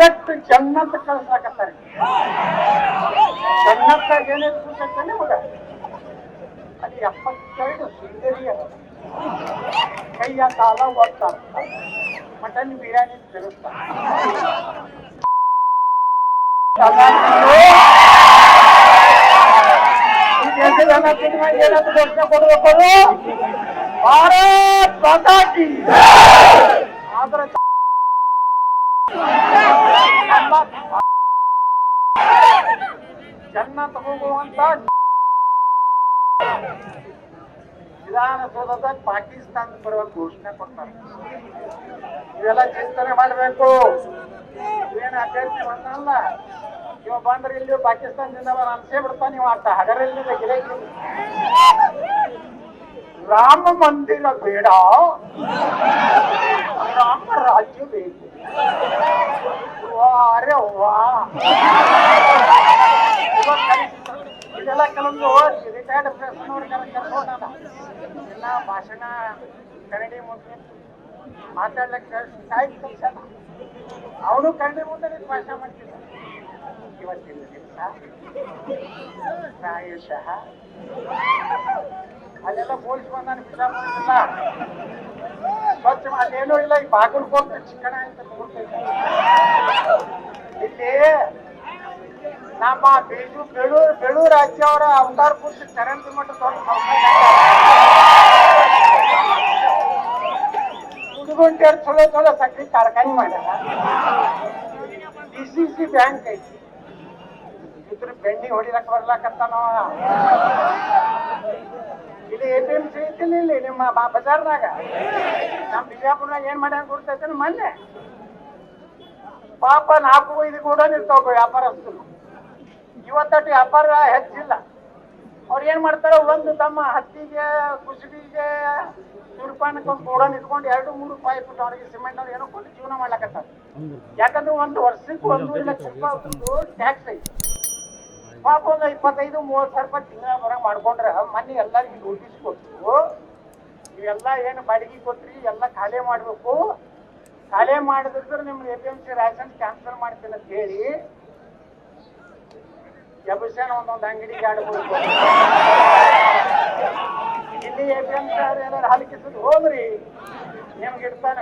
Direct Jannat ಕಳ್ಸಾಕತ್ತಾರೆ ಜನ್ನತ್ತಾಗ ಏನೇನು ಕೂತೈತೆ ನಿಮಗ ಅಲ್ಲಿ ಎಪ್ಪತ್ತೆರಡು ಸುಂದರಿ ಅದ ಕೈಯ ಕಾಲ ಒಡ್ತಾರ ಮಟನ್ ಬಿರಿಯಾನಿ ತಿರುಸ್ತಾರ ಈ ದೇಶದ ಸಿನಿಮಾ ಏನಾದ್ರು ಘೋಷಣೆ ಕೊಡ್ಬೇಕು ಅದು? ಭಾರತ್ ಮಾತಾ ಕಿ ಆದ್ರೆ ನಮ್ಮ ಜನ್ನ ತಗೋಗುವಂತ ವಿಧಾನಸೌಧದ ಪಾಕಿಸ್ತಾನ ಬರುವ ಘೋಷಣೆ ಕೊಡ್ತಾರೆ. ಇವೆಲ್ಲ ಚಿಂತನೆ ಮಾಡಬೇಕು. ಇವೇನು ಅಭ್ಯರ್ಥಿ ಬಂದಲ್ಲ? ನೀವು ಬಂದ್ರೆ ಇಲ್ಲಿ ಪಾಕಿಸ್ತಾನದಿಂದ ಅನ್ಸೇ ಬಿಡ್ತಾನೆ ನೀವು ಅಂತ ಹಗರಲ್ಲಿ ರಾಮ ಮಂದಿರ ಬೇಡ. ರಾಮ ರಾಜ್ಯ ಬೇಕು. ಅರೆ. ಇದೆಲ್ಲ ಕೆಲವೊಂದು ರಿಟೈರ್ಡ್ ಎಲ್ಲ ಭಾಷಣ ಕನ್ನಡಿ ಮುಂದೆ ಮಾತಾಡ್ಲಿಕ್ಕೆ. ಅವನು ಕನ್ನಡಿ ಮುಂದೆ ಭಾಷಣ ಮಾಡ್ತಿದ್ದ ಇವತ್ತಿನ ದಿವಸ ಪ್ರಾಯಶಃ ಅಲ್ಲೆಲ್ಲ ಪೊಲೀಸ್ ಬಂದಾನ ಬಿಜಾಪುರದಲ್ಲ ಅಲ್ಲೇನೂ ಇಲ್ಲ, ಈ ಬಾಗಲಕೋಟೆ ಚಿಕ್ಕಣ ಅಂತ ಇಲ್ಲಿ ನಮ್ಮ ಬೇಜು ಬೆಳೂರು ಬೆಳೂರು ರಾಜ್ಯ ಅವರ ಅವತಾರ ಪುರುಷ ಚರಂತಿ ಮಠ ದೊಡ್ಡ ಹುಡುಗುಂಟಿಯರ್ ಚಲೋ ಚಲೋ ಸಕ್ರಿ ಕಾರ್ಖಾನೆ ಮಾಡ್ಯಾರ. ಡಿ ಸಿ ಸಿ ಬ್ಯಾಂಕ್ ಐತಿ. ಇದ್ರ ಬೆಣ್ಣಿ ಹೊಡಿಲಕ್ ಬರ್ಲಾಕತ್ತಾನ ಇಲ್ಲಿ ಎ ಪಿ ಎಂ ಸಿ ಇಲ್ಲಿ. ನಿಮ್ಮ ಬಾ- ಬಜಾರ್ನಾಗ ನಮ್ಮ ಬಿಜಾಪುರ್ದಾಗ ಏನ್ ಮಾಡ್ಯಾನ ಕೊಡ್ತೈತೆ ಮೊನ್ನೆ? ಪಾಪ ನಾಲ್ಕು ಐದು ಕೂಡ ನಿಂತಾವ ವ್ಯಾಪಾರಸ್ಥರು. ಇವತ್ತಟ್ಟು ವ್ಯಾಪಾರ ಹೆಚ್ಚಿಲ್ಲ. ಅವ್ರು ಏನು ಮಾಡ್ತಾರೆ, ಒಂದು ತಮ್ಮ ಹತ್ತಿಗೆ, ಕುಸುಬಿಗೆ ಸುರ್ಪಾನಕ್ಕೆ ಒಂದು ಗೋಡನ್ ಇಟ್ಕೊಂಡು ಎರಡು, ಮೂರು ರೂಪಾಯಿ ಬಿಟ್ಟು ಅವ್ರಿಗೆ ಸಿಮೆಂಟ್ ಅವ್ರು ಏನೋ ಕೊಟ್ಟು ಜೀವನ ಮಾಡ್ಲಕತ್ತಾರ. ಯಾಕಂದ್ರೆ ಒಂದು ವರ್ಷಕ್ಕೆ ಒಂದೂವರೆ ಲಕ್ಷ ರೂಪಾಯಿ ಟ್ಯಾಕ್ಸ್ ಐತಿ. ಪಾಪ ಒಂದು ಇಪ್ಪತ್ತೈದು, ಮೂವತ್ತು ಸಾವಿರ ರೂಪಾಯಿ ತಿಂಗಳ ಬರ ಮಾಡ್ಕೊಂಡ್ರೆ ಮನೆ ಎಲ್ಲರಿಗೂ ನೋಟಿಸ್ ಕೊಟ್ಟು ಇವೆಲ್ಲ ಏನು ಬಾಡಿಗೆ ಕೊಟ್ರಿ, ಎಲ್ಲ ಖಾಲಿ ಮಾಡಬೇಕು. ಖಾಲಿ ಮಾಡಿದ್ರೆ ನಿಮ್ಮ A P M C license cancel ಮಾಡ್ತೀನಿ ಅಂತ ಹೇಳಿ, ಎಬ್ಬಸೇನ ಒಂದೊಂದು ಅಂಗಡಿಗೆ ಆಡ್ಬೋದು ಇಲ್ಲಿ ಎ ಪಿ ಎಂ ಸಿ ಏನಾರು ಹಲಕಿಸಿದ್ ಹೋದ್ರಿ, ನಿಮ್ಗೆ ಇಡ್ತಾನೆ.